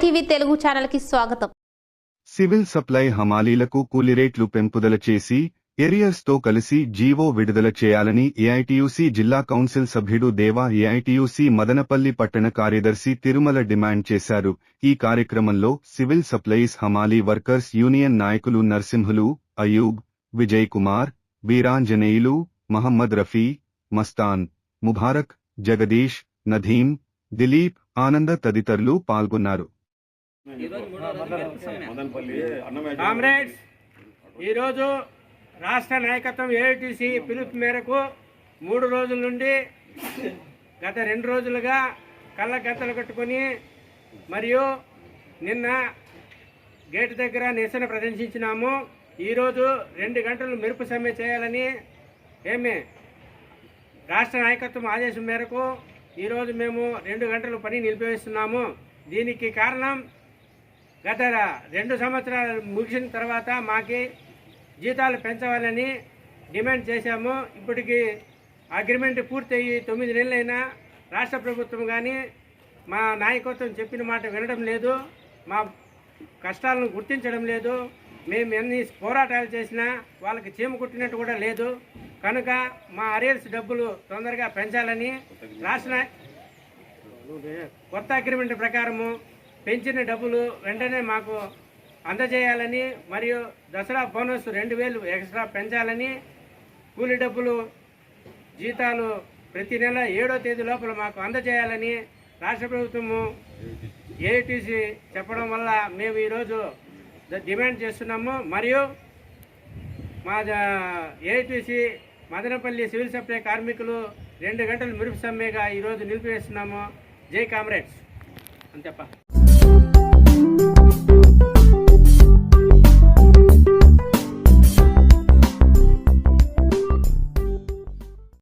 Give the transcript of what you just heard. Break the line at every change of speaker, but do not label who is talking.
TV Telugu ఛానల్కి స్వాగతం.
Civil supply హమాలీలకు కూలి రేట్లు పెంపుదల చేసి ఎరియర్స్తో కలిసి జీవో విడుదల చేయాలని ఏఐటియుసి జిల్లా కౌన్సిల్ సభ్యుడు దేవా ఏఐటియుసి మదనపల్లి పట్టణ కార్యదర్శి తిరుమల డిమాండ్ చేశారు. ఈ కార్యక్రమంలో సివిల్ సప్లైస్ హమాలీ వర్కర్స్ యూనియన్ నాయకులు నర్సింహులు అయూబ్ విజయ్ కుమార్ వీరాంజనేయులు మహమ్మద్ రఫీ మస్తాన్ ముబారక్ జగదీష్ నదీం దిలీప్ ఆనంద తదితరులు పాల్గొన్నారు.
కామ్రేడ్స్ ఈరోజు రాష్ట్ర నాయకత్వం ఏఐటీసీ పిలుపు మేరకు మూడు రోజుల నుండి గత రెండు రోజులుగా కళ్ళ గంతలు కట్టుకొని మరియు నిన్న గేటు దగ్గర నిరసన ప్రదర్శించినాము. ఈరోజు రెండు గంటలు మెరుపు సమ్మె చేయాలని ఏమి రాష్ట్ర నాయకత్వం ఆదేశం మేరకు ఈరోజు మేము రెండు గంటలు పని నిలిపివేస్తున్నాము. దీనికి కారణం గత రెండు సంవత్సరాలు ముగిసిన తర్వాత మాకి జీతాలు పెంచవాలని డిమాండ్ చేశాము. ఇప్పటికి అగ్రిమెంట్ పూర్తయ్యి తొమ్మిది నెలలైనా రాష్ట్ర ప్రభుత్వం కానీ మా నాయకత్వం చెప్పిన మాట వినడం లేదు. మా కష్టాలను గుర్తించడం లేదు. మేము ఎన్ని పోరాటాలు చేసినా వాళ్ళకి చీమ కుట్టినట్టు కూడా లేదు. కనుక మా అరేల్స్ డబ్బులు తొందరగా పెంచాలని రాష్ట్ర కొత్త అగ్రిమెంట్ ప్రకారము పెంచిన డబ్బులు వెంటనే మాకు అందజేయాలని మరియు దసరా బోనస్ రెండు వేలు ఎక్స్ట్రా పెంచాలని కూలి డబ్బులు జీతాలు ప్రతి నెల ఏడో తేదీ లోపల మాకు అందజేయాలని రాష్ట్ర ప్రభుత్వము ఏఐటీసీ చెప్పడం వల్ల మేము ఈరోజు డిమాండ్ చేస్తున్నాము. మరియు మా ఏఐటీసీ మదనపల్లి సివిల్ సప్లై కార్మికులు రెండు గంటలు మెరుపు సమ్మెగా ఈరోజు నిలిపివేస్తున్నాము. జై కామ్రేడ్స్. అంతేప్ప you